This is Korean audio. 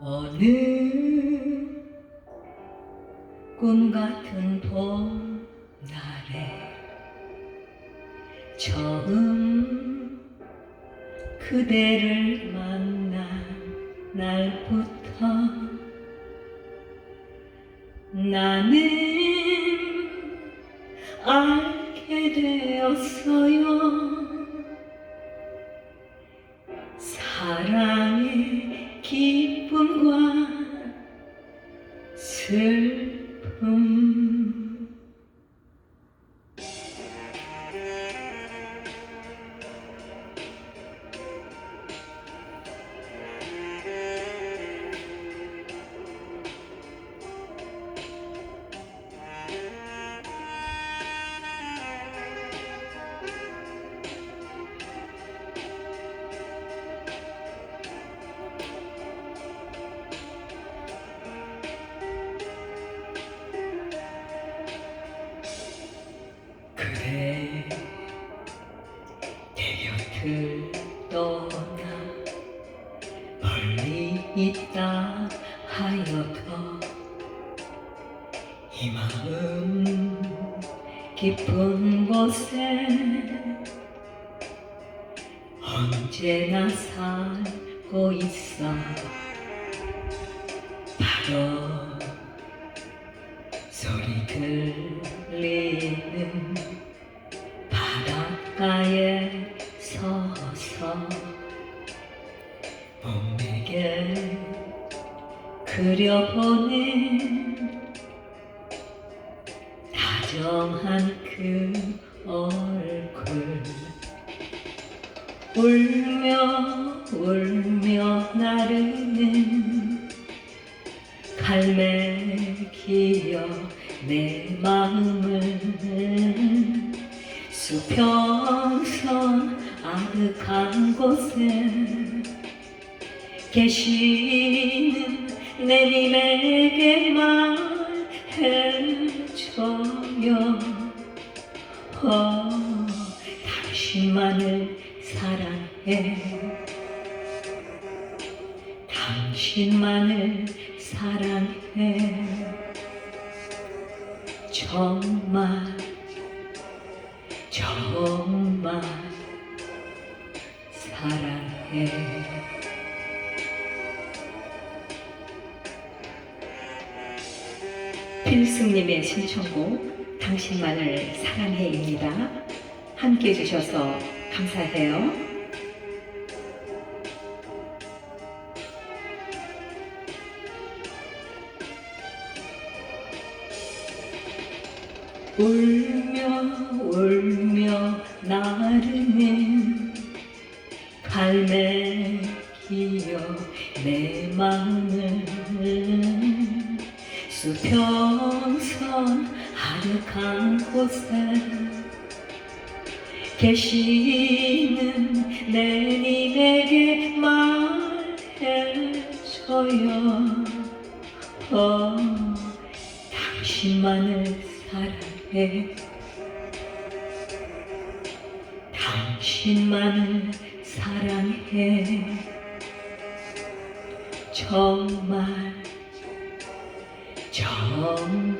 어느 꿈 같은 봄날에 처음 그대를 만난 날부터 나는 알게 되었어요. 사랑의 기 Mm. 있다 하여도 이 마음 깊은 곳에 언제나 살고 있어. 바로 소리 들리는 바닷가에 서서 몸에게 그려보낸 다정한 그 얼굴. 울며 울며 나르는 갈매기여 내 마음을. 수평선 아득한 곳에 계시는 내님에게 말해줘요. 어, 당신만을 사랑해. 당신만을 사랑해. 정말 정말 사랑해 필승님의 신청곡 당신만을 사랑해입니다. 함께 해주셔서 감사해요. 울며 울며 나르는 갈매기여 내 마음을 수평선 아득한 곳에 계시는 내님에게 말해줘요. 어, 당신만을 사랑해. 당신만을 사랑해. 정말 정말